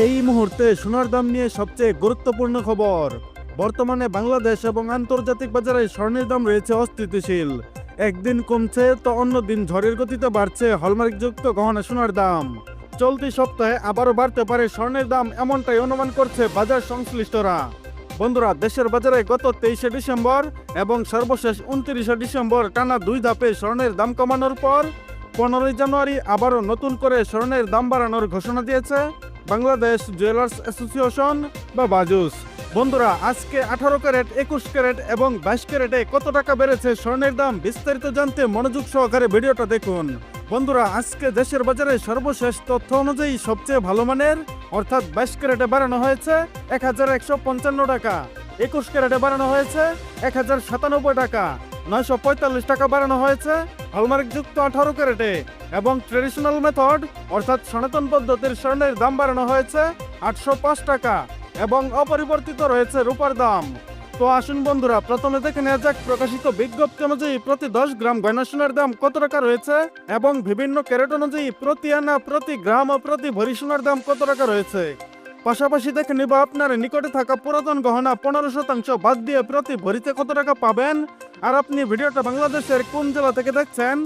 এই মুহূর্তে সোনার দাম নিয়ে সবচেয়ে গুরুত্বপূর্ণ খবর। বর্তমানে বাংলাদেশ এবং আন্তর্জাতিক বাজারে স্বর্ণের দাম রয়েছে অস্থিতিশীল। একদিন কমছে তো অন্যদিন ঝড়ের গতিতে বাড়ছে হলমার্কযুক্ত গহনা সোনার দাম। চলতি সপ্তাহে আবারও বাড়তে পারে স্বর্ণের দাম এমনটাই অনুমান করছে বাজার সংশ্লিষ্টরা। বন্ধুরা, দেশের বাজারে গত তেইশে ডিসেম্বর এবং সর্বশেষ উনত্রিশে ডিসেম্বর টানা দুই ধাপে স্বর্ণের দাম কমানোর পর পনেরোই জানুয়ারি আবারও নতুন করে স্বর্ণের দাম বাড়ানোর ঘোষণা দিয়েছে। বাংলাদেশ জুয়েলার্স অ্যাসোসিয়েশন বা বাজুস। বন্ধুরা, আজকে আঠারো ক্যারেট, একুশ ক্যারেট এবং বাইশ ক্যারেটে কত টাকা বেড়েছে স্বর্ণের দাম বিস্তারিত জানতে মনোযোগ সহকারে ভিডিওটা দেখুন। বন্ধুরা, আজকে দেশের বাজারে সর্বশেষ তথ্য অনুযায়ী সবচেয়ে ভালো মানের, অর্থাৎ বাইশ ক্যারেটে বাড়ানো হয়েছে এক হাজার একশো পঞ্চান্ন টাকা, একুশ ক্যারেটে বাড়ানো হয়েছে এক হাজার সাতানব্বই টাকা, নয়শো পঁয়তাল্লিশ টাকা বাড়ানো হয়েছে হলমার্কযুক্ত আঠারো ক্যারেটে এবং ট্রেডিশনাল মেথড, অর্থাৎ সনাতন পদ্ধতির স্বর্ণের দাম বাড়ানো হয়েছে আটশো পাঁচ টাকা এবং অপরিবর্তিত রয়েছে রূপার দাম। তো আসুন বন্ধুরা, প্রথমে দেখে নেওয়া যাক প্রকাশিত বিজ্ঞপ্তি অনুযায়ী প্রতি দশ গ্রাম গয়না সোনার দাম কত টাকা রয়েছে এবং বিভিন্ন ক্যারেট অনুযায়ী প্রতি আনা, প্রতি গ্রাম ও প্রতি ভরি সোনার দাম কত টাকা রয়েছে? পাশাপাশি দেখে নিব আপনার নিকটে থাকা পুরাতন গহনা পনেরো শতাংশ বাদ দিয়ে প্রতি ভরিতে কত টাকা পাবেন? আর আপনি ভিডিওটা বাংলাদেশের কোন জেলা থেকে দেখছেন?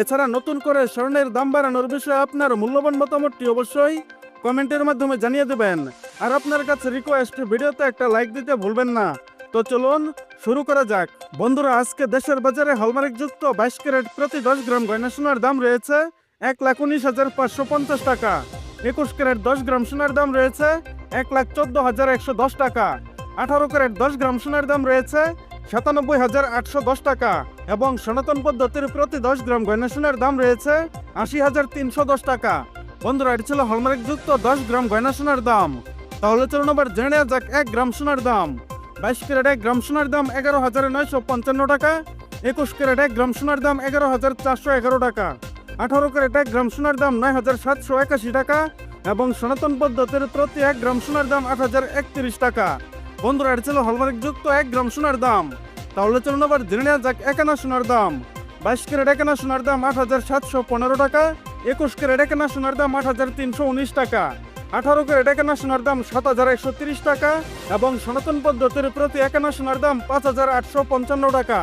এছাড়া নতুন করে স্বর্ণের দাম বাড়ানোর বিষয়ে আপনার মূল্যবান মতামতটি অবশ্যই কমেন্টের মাধ্যমে জানিয়ে দেবেন। আর আপনার কাছে রিকোয়েস্ট ভিডিওতে একটা লাইক দিতে ভুলবেন না। তো চলুন শুরু করা যাক। বন্ধুরা, আজকে দেশের বাজারে হলমার্কযুক্ত বাইশ ক্যারেট প্রতি দশ গ্রাম গয়না সোনার দাম রয়েছে এক লাখ উনিশ হাজার পাঁচশো পঞ্চাশ টাকা। একুশ ক্যারেট দশ গ্রাম সোনার দাম রয়েছে এক লাখ চোদ্দ হাজার একশো দশ টাকা। আঠারো ক্যারেট দশ গ্রাম সোনার দাম রয়েছে সাতানব্বই হাজার আটশো দশ টাকা এবং সনাতন পদ্ধতির প্রতি দশ গ্রাম গয়না সোনার দাম রয়েছে আশি হাজার তিনশো দশ টাকা। বন্ধুরা, এটি ছিল হলমার্কযুক্ত দশ গ্রাম গয়না সোনার দাম। তাহলে চলুন আবার জেনে নেওয়া যাক এক গ্রাম সোনার দাম। বাইশ ক্যারেট এক গ্রাম সোনার দাম এগারো হাজার নয়শো পঞ্চান্ন টাকা। একুশ ক্যারেট এক গ্রাম সোনার দাম এগারো হাজার চারশো এগারো টাকা। আঠারো ক্যারেট, এক গ্রাম সোনার দাম নয় হাজার সাতশো একাশি টাকা এবং সনাতন পদ্ধতির প্রতি এক গ্রাম সোনার দাম আট হাজার একত্রিশ টাকা। বন্ধুরা, এটি ছিল হলমার্কযুক্ত এক গ্রাম সোনার দাম। তাহলে চলুন আবার জেনে নেওয়া যাক একানা সোনার দাম। বাইশ ক্যারেট একানা সোনার দাম আট হাজার সাতশো পনেরো টাকা, একুশ ক্যারেট একানা সোনার দাম আট হাজার তিনশো উনিশ টাকা, আঠারো ক্যারেট একানা সোনার দাম সাত হাজার একশো তিরিশ টাকা এবং সনাতন পদ্ধতির প্রতি একানা সোনার দাম পাঁচ হাজার আটশো পঞ্চান্ন টাকা।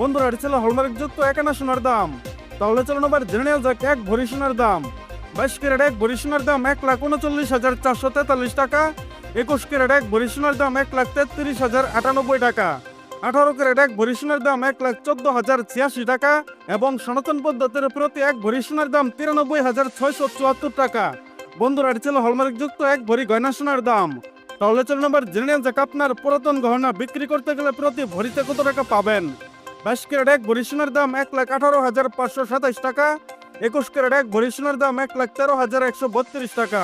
বন্ধুরা, এটি ছিল হলমার্কযুক্ত একানা সোনার দাম। তাহলে চলুন আবার জেনে নেওয়া যাক এক ভরি সোনার দাম। বাইশ ক্যারেট এক ভরি সোনার দাম এক লাখ উনচল্লিশ হাজার চারশো তেতাল্লিশ টাকা। একুশ ক্যারেট এক ভরি সোনার দাম এক লাখ তেত্রিশ হাজার আটানব্বই টাকা। আঠারো ক্যারেট এক ভরি সোনার দাম এক লাখ চোদ্দ হাজার ছিয়াশি টাকা এবং সনাতন পদ্ধতির প্রতি এক ভরি সোনার দাম তিরানব্বই হাজার ছয়শো চুয়াত্তর টাকা। বন্ধুরা, এটি ছিল হলমার্কযুক্ত এক ভরি গয়না সোনার দাম। তাহলে চলুন আবার জেনে নেওয়া যাক আপনার পুরাতন গহনা বিক্রি করতে গেলে প্রতি ভরিতে কত টাকা পাবেন? বাইশ ক্যারেট এক ভরি সোনার দাম এক লাখ আঠারো হাজার পাঁচশো সাতাইশ টাকা। একুশ ক্যারেট এক ভরি সোনার দাম এক লাখ তেরো হাজার একশো বত্রিশ টাকা।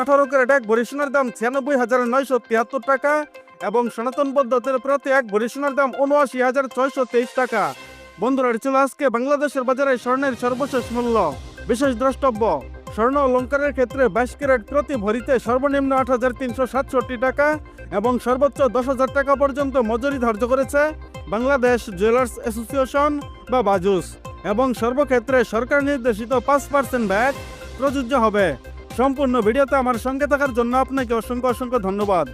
আঠারো ক্যারেট এক ভরি সোনার দাম ছিয়ানব্বই হাজার নয়শো তিয়াত্তর টাকা এবং সনাতন পদ্ধতির প্রতি এক ভরি সোনার দাম উনআশি হাজার ছয়শো তেইশ টাকা। বন্ধুরা ছিল আজকে বাংলাদেশের বাজারে স্বর্ণের সর্বশেষ মূল্য। বিশেষ দ্রষ্টব্য, স্বর্ণ অলঙ্কারের ক্ষেত্রে বাইশ ক্যারেট প্রতি ভরিতে সর্বনিম্ন আট হাজার তিনশো সাতষট্টি টাকা এবং সর্বোচ্চ দশ হাজার টাকা পর্যন্ত মজুরি ধার্য করেছে। বাংলাদেশ জুয়েলার্স অ্যাসোসিয়েশন বা বাজুস, এবং সর্বক্ষেত্রে সরকার নির্দেশিত পাঁচ পার্সেন্ট ব্যাগ প্রযোজ্য হবে। সম্পূর্ণ ভিডিওতে আমার সঙ্গে থাকার জন্য আপনাকে অসংখ্য অসংখ্য ধন্যবাদ।